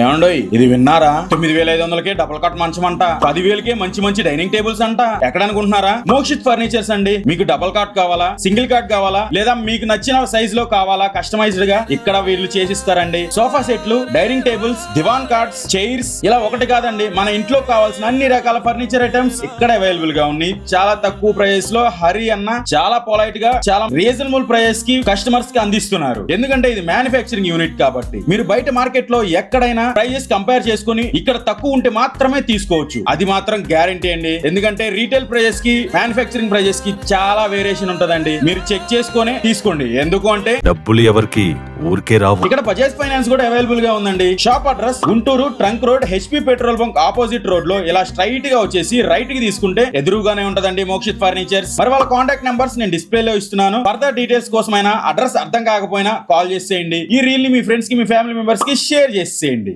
ఏమండోయ్ ఇది విన్నారా? తొమ్మిది వేల ఐదు వందలకి డబుల్ కట్ మంచం అంట పదివేలకే మంచి మంచి డైనింగ్ టేబుల్స్ అంట. ఎక్కడ అనుకుంటున్నారా మోక్షిత్ ఫర్నిచర్స్ అండి. మీకు డబుల్ కాట్ కావాలా? సింగిల్ కాట్ కావాలా? లేదా మీకు నచ్చిన సైజ్లో కావాలా? కస్టమైజ్డ్గా? ఇక్కడ వీళ్ళు చేసిస్తారండి. సోఫా సెట్లు డైనింగ్ టేబుల్స్ దివాన్ కార్డ్స్ చైర్స్. ఇలా ఒకటి కాదండి. మన ఇంట్లో కావాల్సిన అన్ని రకాల ఫర్నిచర్ ఐటమ్స్ ఇక్కడ అవైలబుల్గా ఉన్నాయి. చాలా తక్కువ ప్రైస్లో హరి అన్న చాలా పొలైట్గా చాలా రీజనబుల్ ప్రైస్కి కస్టమర్స్కి అందిస్తున్నారు. ఎందుకంటే ఇది మ్యానుఫ్యాక్చరింగ్ యూనిట్ కాబట్టి. మీరు బయట మార్కెట్లో ఎక్కడైనా ప్రైజెస్ కంపేర్ చేసుకుని ఇక్కడ తక్కువ ఉంటే మాత్రమే తీసుకోవచ్చు. అది మాత్రం గ్యారంటీ అండి. ఎందుకంటే రీటైల్ ప్రైజెస్కి మ్యానుఫ్యాక్చరింగ్ ప్రైజెస్కి చాలా వేరియేషన్ ఉంటదండి. మీరు చెక్ చేసుకొని తీసుకోండి. ఎందుకు అంటే డబ్బులు ఎవరికి? ఊరికే రావు. ఇక్కడ బజాజ్ ఫైనాన్స్ కూడా అవైలబుల్గా ఉందండి. Shop address Guntur trunk road HP petrol bunk opposite రోడ్లో ఇలా స్ట్రైట్గా వచ్చేసి రైట్కి తీసుకుంటే ఎదురుగానే ఉంటదండి మోక్షిత్ ఫర్నిచర్స్. మరి వాళ్ళ కాంటాక్ట్ నెంబర్స్ నేను డిస్ప్లే లో ఇస్తున్నాను. ఫర్దర్ డీటెయిల్స్ కోసమైనా అడ్రస్ అర్థం కాకపోయినా కాల్ చేసేయండి. ఈ రీల్ని మీ ఫ్రెండ్స్కి మీ ఫ్యామిలీ మెంబర్స్కి షేర్ చేసేయండి.